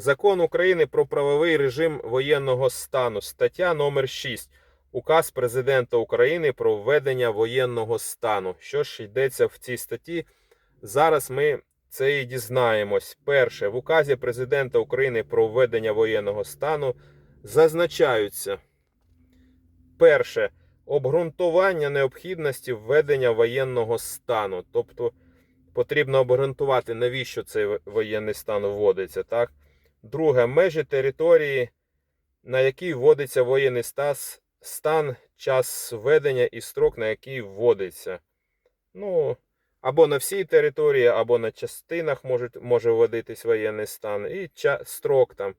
Закон України про правовий режим воєнного стану. Стаття номер 6. Указ президента України про введення воєнного стану. Що ж йдеться в цій статті? Зараз ми це і дізнаємось. Перше, в указі президента України про введення воєнного стану зазначаються. Перше. Обґрунтування необхідності введення воєнного стану. Тобто потрібно обґрунтувати, навіщо цей воєнний стан вводиться. Так? Друге. Межі території, на якій вводиться воєнний стас, стан, час введення і строк, на який вводиться. Ну, або на всій території, або на частинах може, може вводитись воєнний стан. І ча, строк там.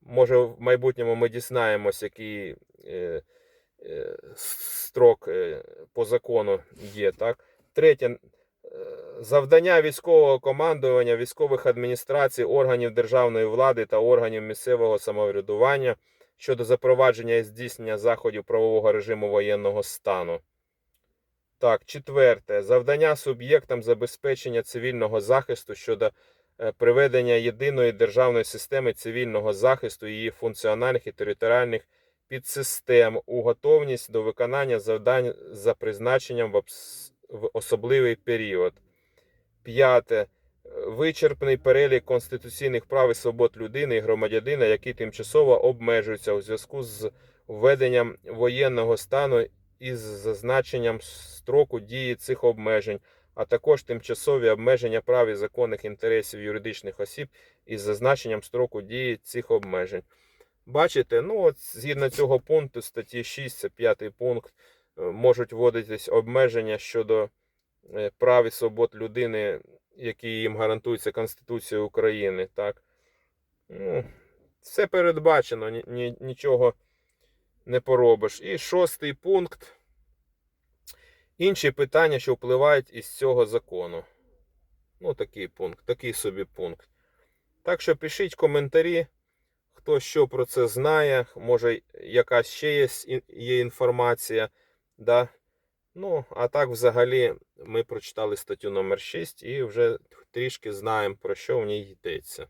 Може, в майбутньому ми дізнаємось, який е, е, строк е, по закону є. Так? Третє. Завдання військового командування, військових адміністрацій, органів державної влади та органів місцевого самоврядування щодо запровадження і здійснення заходів правового режиму воєнного стану. Так, четверте. Завдання суб'єктам забезпечення цивільного захисту щодо е, приведення єдиної державної системи цивільного захисту, її функціональних і територіальних підсистем у готовність до виконання завдань за призначенням в, обс- в особливий період. П'яте. Вичерпний перелік конституційних прав і свобод людини і громадянина, які тимчасово обмежуються у зв'язку з введенням воєнного стану із зазначенням строку дії цих обмежень, а також тимчасові обмеження прав і законних інтересів юридичних осіб із зазначенням строку дії цих обмежень. Бачите, ну от згідно цього пункту статті 6, це п'ятий пункт, можуть вводитись обмеження щодо е, прав і свобод людини, які їм гарантуються Конституцією України. Так? Ну, все передбачено, ні, ні, нічого не поробиш. І шостий пункт. Інші питання, що впливають із цього закону. Ну, такий пункт, такий собі пункт. Так що пишіть коментарі, хто що про це знає, може якась ще є, є інформація. Да? Ну, а так, взагалі, ми прочитали статтю номер 6 і вже трішки знаємо, про що в ній йдеться.